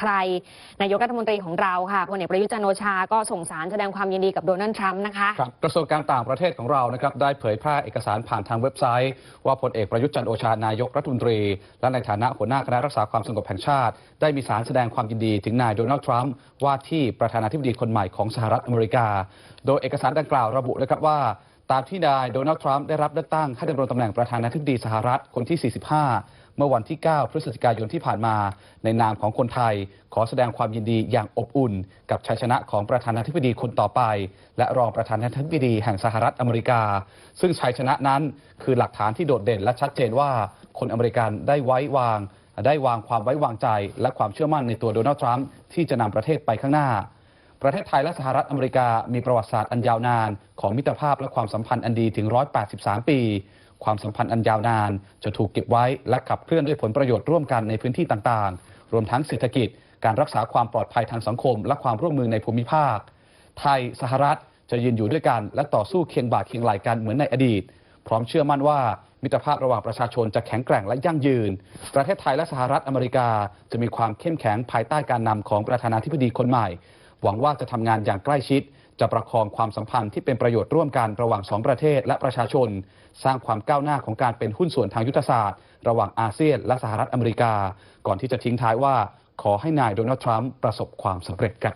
ใคร นายกรัฐมนตรีของเราค่ะพลเอกประยุทธ์จันโอชา ก็ส่งสารแสดงความยินดีกับโดนัลด์ทรัมป์นะคะ ครับกระทรวงการต่างประเทศของเรานะครับได้เผยแพร่เอกสารผ่านทางเว็บไซต์ ว่าพลเอกประยุทธ์จันโอชานายกรัฐมนตรี และในฐานะหัวหน้าคณะรักษาความสงบแห่งชาติ ได้มีสารแสดงความยินดีถึงนายโดนัลด์ทรัมป์ว่าที่ประธานาธิบดีคนใหม่ของสหรัฐอเมริกา โดยเอกสารดังกล่าวระบุนะครับว่าตามที่นายโดนัลด์ทรัมป์ได้รับเลือกตั้งให้ดำรงตำแหน่งประธานาธิบดีสหรัฐคนที่ 45 มื่อวันที่ 9 พฤศจิกายนที่ผ่านมา ในนามของคนไทย ขอแสดงความยินดีอย่างอบอุ่น กับชัยชนะของประธานาธิบดีคนต่อไป และรองประธานาธิบดีแห่งสหรัฐอเมริกา ซึ่งชัยชนะนั้นคือหลักฐานที่โดดเด่นและชัดเจนว่าคนอเมริกันได้ไว้วาง ได้วางความไว้วางใจ และความเชื่อมั่นในตัวโดนัลด์ทรัมป์ที่จะนำประเทศไปข้างหน้าประเทศไทยและสหรัฐอเมริกามีประวัติศาสตร์อันยาวนาน ของมิตรภาพและความสัมพันธ์อันดีถึง 183 ปี ความสัมพันธ์อันยาวนาน จะถูกเก็บไว้และขับเคลื่อนด้วยผลประโยชน์ร่วมกันในพื้นที่ต่างๆ รวมทั้งเศรษฐกิจ การรักษาความปลอดภัยทางสังคม และความร่วมมือในภูมิภาค ไทยสหรัฐจะยืนอยู่ด้วยกันและต่อสู้เคียงบ่าเคียงไหลกันเหมือนในอดีต พร้อมเชื่อมั่นว่ามิตรภาพระหว่างประชาชนจะแข็งแกร่งและยั่งยืน ประเทศไทยและสหรัฐอเมริกา จะมีความเข้มแข็งภายใต้การนำของประธานาธิบดีคนใหม่ หวังว่าจะทำงานอย่างใกล้ชิด จะประคองความสัมพันธ์ที่เป็นประโยชน์ร่วมกันระหว่างสองประเทศและประชาชน สร้างความก้าวหน้าของการเป็นหุ้นส่วนทางยุทธศาสตร์ ระหว่างอาเซียนและสหรัฐอเมริกา ก่อนที่จะทิ้งท้ายว่า ขอให้นายโดนัลด์ทรัมป์ประสบความสำเร็จครับ